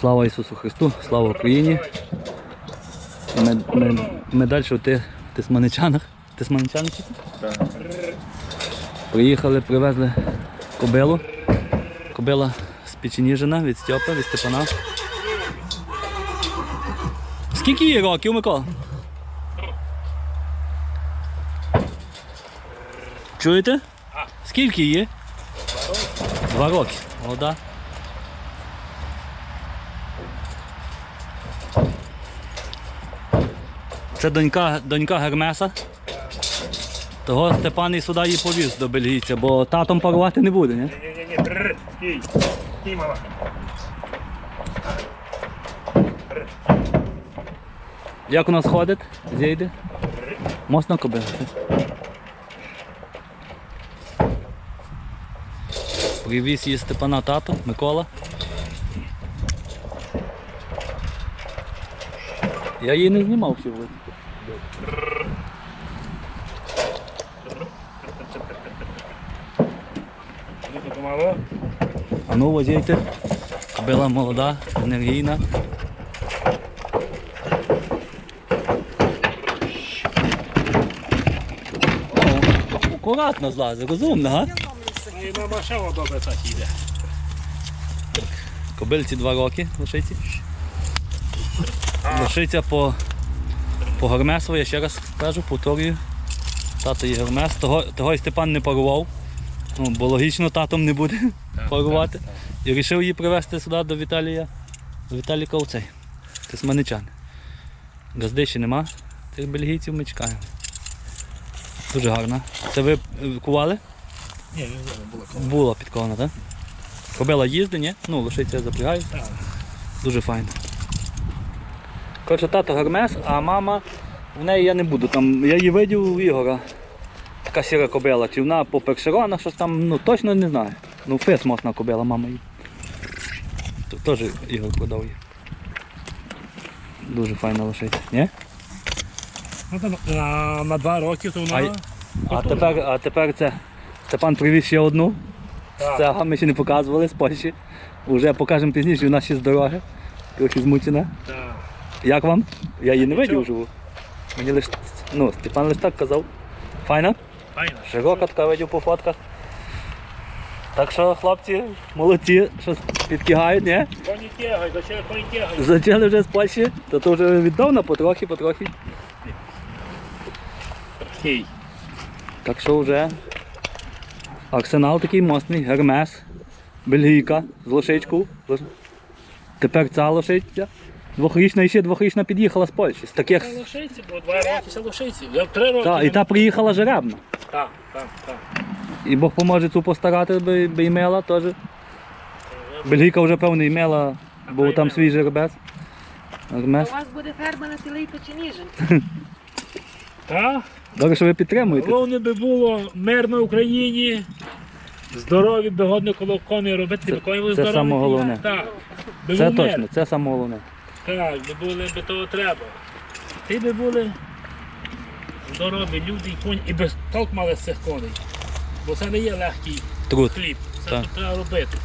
Слава Ісусу Христу, слава Україні. Ми, ми, ми далі в Тисманичанах. Тисманичани чи? Приїхали, привезли кобилу. Кобила спеченіжена від Стьопа, від Степана. Скільки їй років, Микола? Чуєте? Скільки її? Два роки. Молода. Це донька, донька Гермеса. Того Степан і сюди її повіз до бельгійця, бо татом парувати не буде, ні? Ні-ні-ні, стій. Стій, мала. Як у нас ходить? Зійде? Можна кобила? Привіз її Степана тато, Микола. Я її не знімав. Ну, то. А ну возійте. Кобила молода, енергійна. Акуратно злазить, розумно, га? І мама ще добре так їде. Кобильці два роки лишиться. Лишиться по, по Гермесу, я ще раз кажу, повторюю. Тато є Гермес. Того, того і Степан не парував. Ну, бо логічно татом не буде парувати. І вирішив її привезти сюди до Віталія. До Віталіка оцей. Тисманичан. Газди ще нема. Цих бельгійців ми чекаємо. Дуже гарна. Це ви е, кували? Ні, не знаю, було. Була підкована, так? Кобила їздить, ні? Ну, лошиця запрягає. Так. Дуже файно. Коротше, тато Гермес, а мама, в неї я не буду. Там, я її видів у Ігора. Така сіра кобила. Чи вона по першеронах щось там, ну точно не знаю. Ну, фес мосна кобила, мама її. Тут теж Ігор продав її. Дуже файна лошиця, ні? Ну, на, на два роки то А, вона. а, готова. тепер, а тепер це Степан привіз ще одну. Так. Це ми ще не показували з Польщі. Уже покажемо пізніше, вона ще з дороги. Трохи змучена. Так. Як вам? Я її не видів живу. Мені лиш, ну, Степан лиш так казав. Файна? Файно. Широка така видів по фотках. Так що, хлопці, молодці, щось підкигають, ні? Коні тягай, зачем? Зачали вже з Польщі, то то вже віддавна, потрохи, потрохи. Стій. Так що вже арсенал такий мощний, гермес, бельгійка з лошичку. Тепер ця лошиця. Двохрічна і ще двохрічна під'їхала з Польщі. З таких. Це лошиці, бо два роки це лошиці. Я три роки. Та, і та приїхала жеребна. Так, так, так. І Бог поможе цю постарати, би, би імела теж. Бельгійка вже певно імела, був там свій жеребець. У вас буде ферма на цілий Печеніжин. Так. Добре, що ви підтримуєте. Головне би було мир на Україні. Здорові, би годно коло коней робити, Це- коні були це здорові. саме головне. Так. Це мир. точно, це саме головне. Так, би були, би того треба. Ти би були здорові люди і коні, і без толк мали з цих коней. Бо це не є легкий Труд. хліб. Це Так. тут треба робити,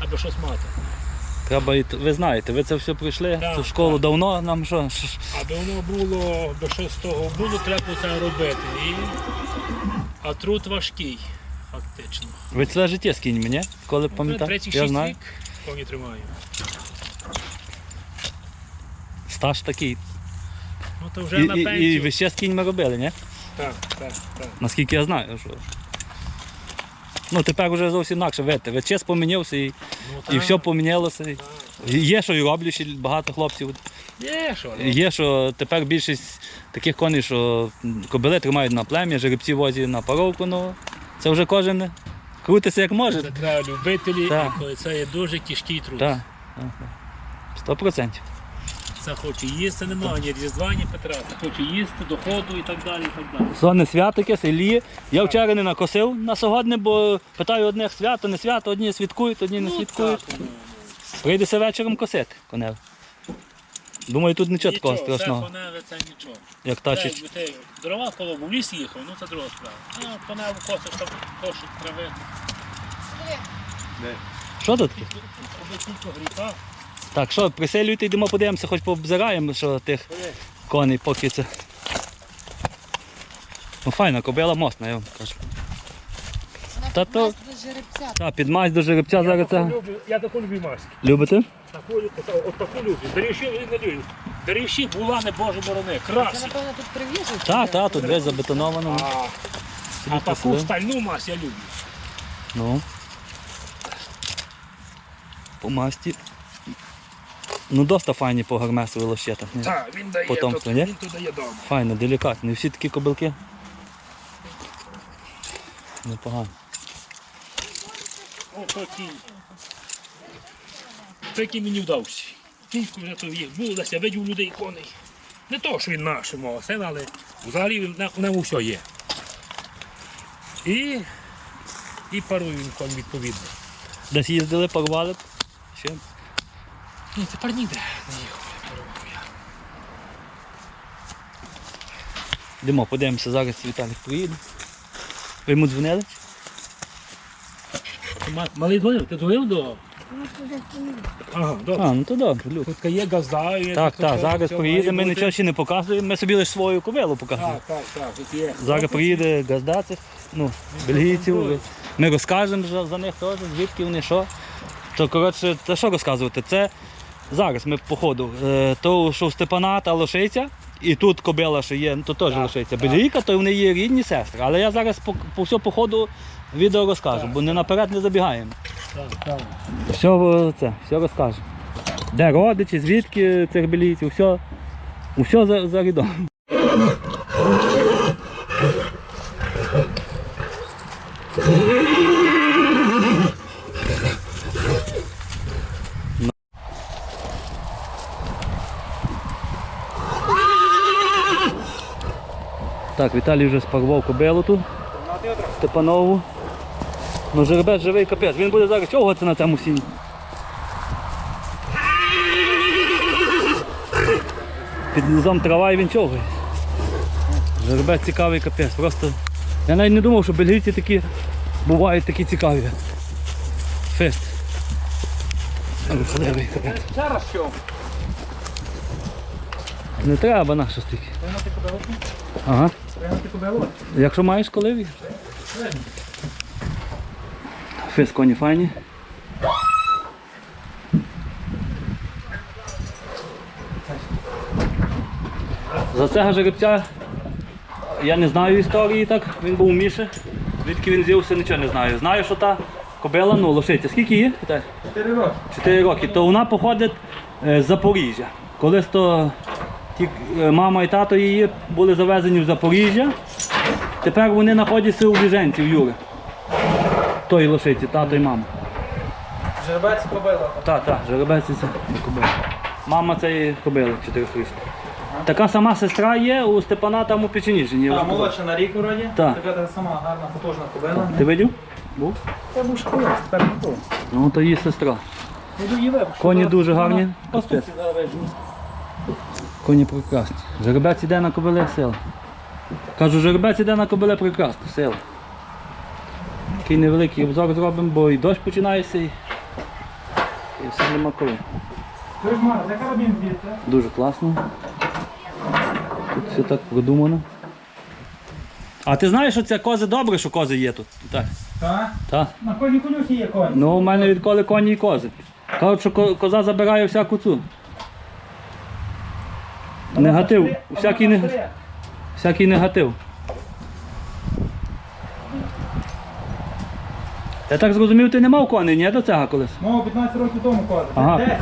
аби щось мати. Треба і ви знаєте, ви це все пройшли. Так, Цю школу так. давно нам що? Ш- ш- Аби воно було, аби щось з того було, треба це робити. І... А труд важкий, фактично. Ви ціле життя з кіньми, ні? Коли пам'ятаєте? 36 Я знаю. рік коні тримаю. Стаж такий. Ну то вже І, на і, пенсію. і ви ще з кіньми робили, ні? Так, так, так. Наскільки я знаю, що. Ну тепер вже зовсім інакше, видите, ВЧС помінявся і, Ну, і так, все помінялося. І- Є, що і роблю ще багато хлопців. Є що? ну. Є, що тепер більшість таких коней, що кобили тримають на плем'я, жеребці возять на паровку, ну це вже кожен крутиться як може. Це треба любителі, Так. і коли це є дуже тяжкий труд. Так. Сто процентів. Це хоче їсти, немає ні Різдва, ні Петра. Це хоче їсти, доходу і так далі. І так далі. Свято якесь, Ілії. Я вчора не накосив на сьогодні, бо питаю одних свято, не свято, одні святкують, одні не Ну, святкують. так, ну, Прийдеться вечором косити конев. Думаю, тут нічого такого Нічого, страшного, Це коневе, це нічого. як та Це, чи. якби ти дрова коло в ліс їхав, ну це друга справа. А коневу косиш там кошик трави. Що тут таке? Аби тільки гріха. Так, що, приселюйте, йдемо подивимося, хоч пообзираємо, що тих коней, поки це. Ну файна, кобила мостна, я вам кажу. Та то, жеребця. та, під мазь до жеребця зараз це. люблю, я таку люблю маски. Любите? Таку, от, таку люблю. Деревші не люблю. Деревші була не боже борони. Це, Красі. напевно, тут прив'язують. Так, так, тут десь забетоновано. А, Собі а таку посадили. стальну мазь я люблю. Ну. По масті. Ну, доста файні по гармесові лощетах. Так, він дає, Потомство, тут, ні? він тут дає дома. Файно, делікатно. Не всі такі кобилки. Непогано. О, то кінь. Це кінь мені вдався. Кіньку вже то їх було, десь я видів людей коней. Не то, що він наш мого сина, але взагалі в ньому все є. І, і парує він конь відповідно. Десь їздили, порвали. б. Ще. Ні, тепер ніде не їхав, я парував я. Йдемо, подивимося, зараз Віталік приїде. Ви йому дзвонили? Ти ма- Малий дзвонив? Ти дзвонив до? Ага, добре. А, ну то добре, Люк. Тут є газда. є Так, тут так, все- зараз приїде, має ми бути. нічого ще не показуємо, ми собі лише свою ковилу показуємо. Так, так, так, тут є. Зараз приїде газда цих, ну, бельгійців. Ми розкажемо за, за них теж, звідки вони що. То коротше, це що розказувати? Це зараз ми по ходу. Е, то, що Степана та лошиця, і тут кобила, що є, ну, то теж лишиться. лошиця. Бельгійка, то вони є рідні сестри. Але я зараз по, по все по ходу відео розкажу, бо не наперед не забігаємо. Все е, це, все розкажемо. Де родичі, звідки цих білійців, все, все за, за рядом. Так, Віталій вже спарував кобилу тут. Степанову. Ну жеребець живий капець. Він буде зараз човгатися на цьому сіні. Під низом трава і він човгає. Жеребець цікавий капець. Просто. Я навіть не думав, що бельгійці такі бувають такі цікаві. Фест. Рухливий капець. Зараз що? Не треба на що стільки. Ага. Якщо маєш коли Фес коні файні. За цього жеребця я не знаю історії так, він був у Міші. Звідки він з'явився, нічого не знаю. Знаю, що та кобила, ну лошиця. Скільки її? 4 роки. 4 роки, то вона походить е, з Запоріжжя. Колись то мама і тато її були завезені в Запоріжжя. Тепер вони знаходяться у біженців Юри. Тої лошиці, тато і мама. Жеребець кобила. Так, так, жеребець це кобила. Мама цієї кобили чотирихрічна. Така сама сестра є у Степана там у Печеніжині. я А, молодша на рік вроді. Так. Така та сама гарна потужна кобила. Ти видів? Був? Це був школа, тепер не. Ну, то її сестра. Випущу. Коні дуже гарні. Вижу. Коні прекрасні. Жеребець іде на кобиле сила. Кажу, жеребець іде на кобиле прекрасно, сила. Такий невеликий обзор зробимо, бо і дощ починається і, і все нема коли. Дуже класно. Тут все так продумано. А ти знаєш, що це кози добре, що кози є тут? Так. Так. Так. На кожній конюшні є коні. Ну, у мене відколи коні і кози. Кажуть, що коза забирає всяку цю. Негатив. Всякий, нег... всякий негатив. Я так зрозумів, ти не мав коней, ні, до цього колись? Мав 15 років тому кози. Ага. Де?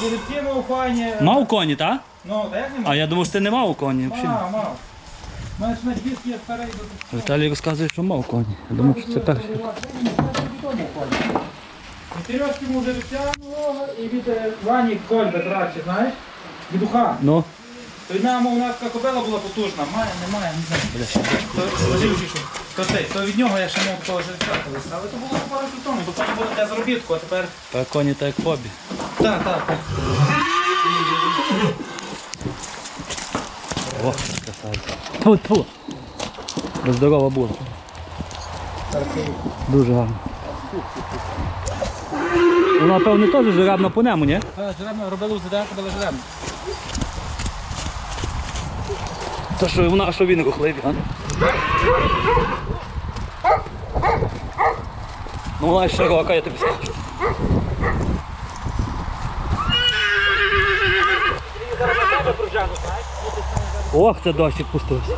Жеребці мав файні. Мав коні, так? Ну, та як не мав? А я думав, що ти не мав коні. взагалі. Мав, мав. У мене ж на дітки є старий Віталій розказує, що мав коні. Я думав, що це перший. Сережки му нового і від е, Вані Кольбет радше, знаєш? Від уха. Ну, То у нас така кобила була потужна. Має, немає, не знаю. То, то, ти, то від нього я ще мав такого жеребця колись. Але то було пару років тому, бо потім було для заробітку, а тепер... тепер коні так як хобі. Так, так, так. О, красавиця. Тьфу, тьфу. Здорова була. Дуже гарно. Вона, певне, теж жеребна по нему, ні? Та, жеребно робили УЗД, робили жеребно. Та що вона, а що він рухливий, а? Ну вона широка, я тобі скажу. Ох, це дощик пустився.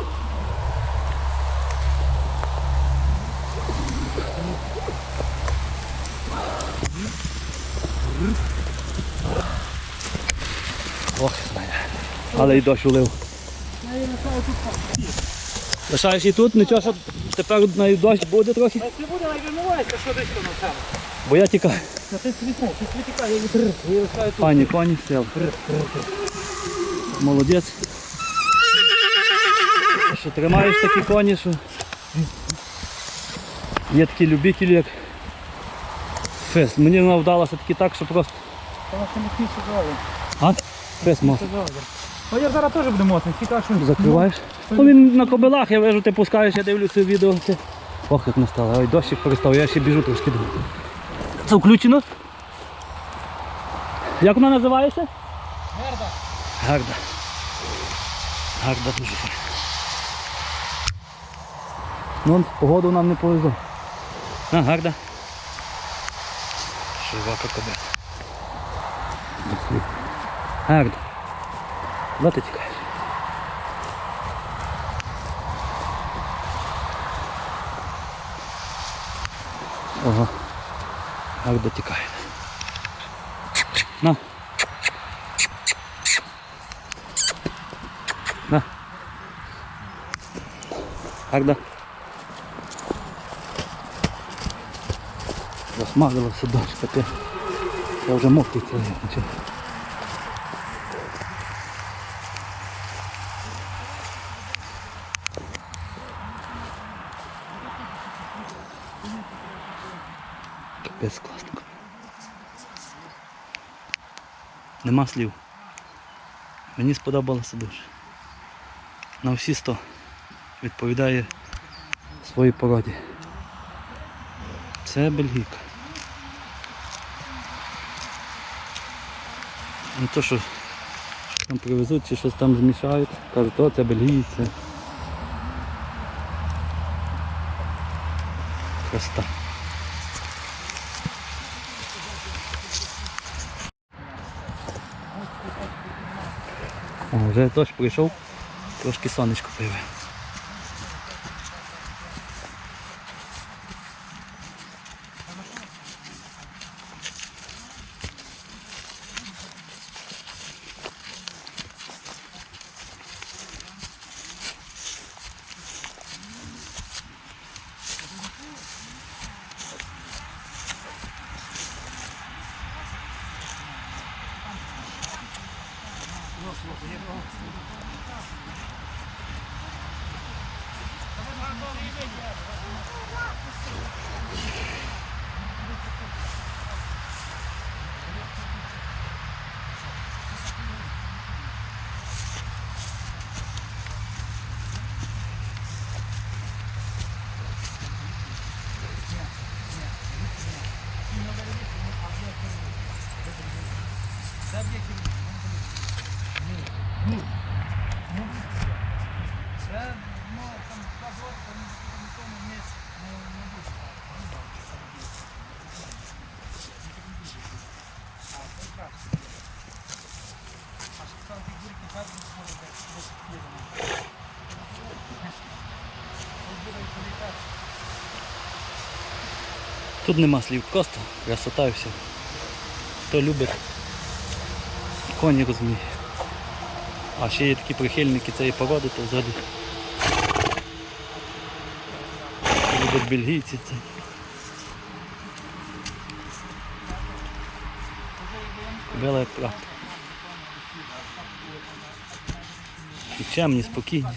Ох, знає. Але і дощ улив. Лишаєш і тут, нічого, що тепер на дощ буде трохи, Це буде найвимивається, що десь на себе. бо я тікаю. Та ти світно, ти світікає, я лишаю тут. Пані коні, сел. Молодець. Що тримаєш такі коні, що є такі любителі, як фест. Мені вона вдалася таки так, що просто. Тому що міцніше зробили. А? Фест мав. Ну я зараз теж буду моцний, тільки що Закриваєш. Ну він на кобилах, я вижу, ти пускаєш, я дивлюся відео. Ох, як настало. Ой, дощик перестав, я ще біжу трошки. думаю. Це включено? Як вона називається? Гарда. Гарда. Гарда дуже. Ну, погоду нам не повезло. А, гарда. Широка кобила. Гарда. Куди ти тікаєш? Ага. Гарда тікає. На. На. Гарда. Засмагалася дочка, ти. Я вже мокрий цей. Нема слів. Мені сподобалося дуже. На всі 100 відповідає своїй породі. Це бельгійка. Не то, що що там привезуть чи щось там змішають. Кажуть, о, це бельгійці. Красота. Вже дощ прийшов, трошки сонечко появилось. Тут нема слів, просто красота і. Хто любить, коні розуміє. А ще є такі прихильники цієї породи, то взагалі. Люблять бельгійці це. Бела правда. І чемні, спокійні.